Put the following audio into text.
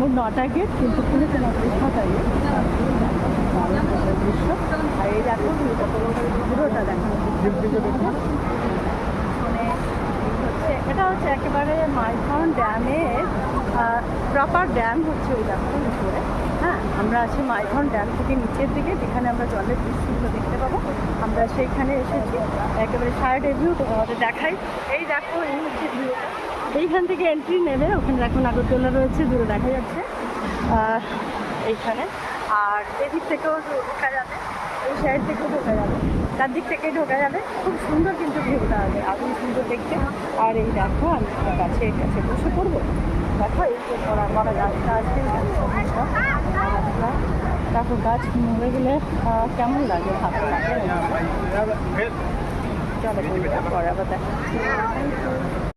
মোট নটা গেট কিন্তু খুলেছে মাত্র ছটা গেট দৃশ্য আর এই দেখো পুরোটা দেখানো মানে এটা হচ্ছে একেবারে মাইথন ড্যামের প্রপার ড্যাম হচ্ছে ওই দেখো উপরে হ্যাঁ আমরা আছি মাইথন ড্যাম থেকে নিচের দিকে, যেখানে আমরা জলের দৃশ্যগুলো দেখতে পাবো। আমরা সেইখানে এসেছি। একেবারে সাইড ভিউ তোমাদের দেখাই। এই দেখো, এই হচ্ছে ভিউটা এইখান থেকে এন্ট্রি নেবে, ওখানে এখন আগরতলা রয়েছে, দূরে দেখা যাচ্ছে এইখানে। আর এদিক থেকেও ঢোকা যাবে, এই সাইড থেকেও ঢোকা যাবে, তার দিক থেকে ঢোকা যাবে। খুব সুন্দর কিন্তু ভিউটা আছে আরও সুন্দর দেখতে। আর এই দেখো, আমি একটা কাছে এই গাছে বসে পড়ব। দেখো, এই যে বড় বড় গাছটা আছে। দেখো। গাছ মরে গেলে কেমন লাগে ভালো লাগে চলো পরে আবার দেখা।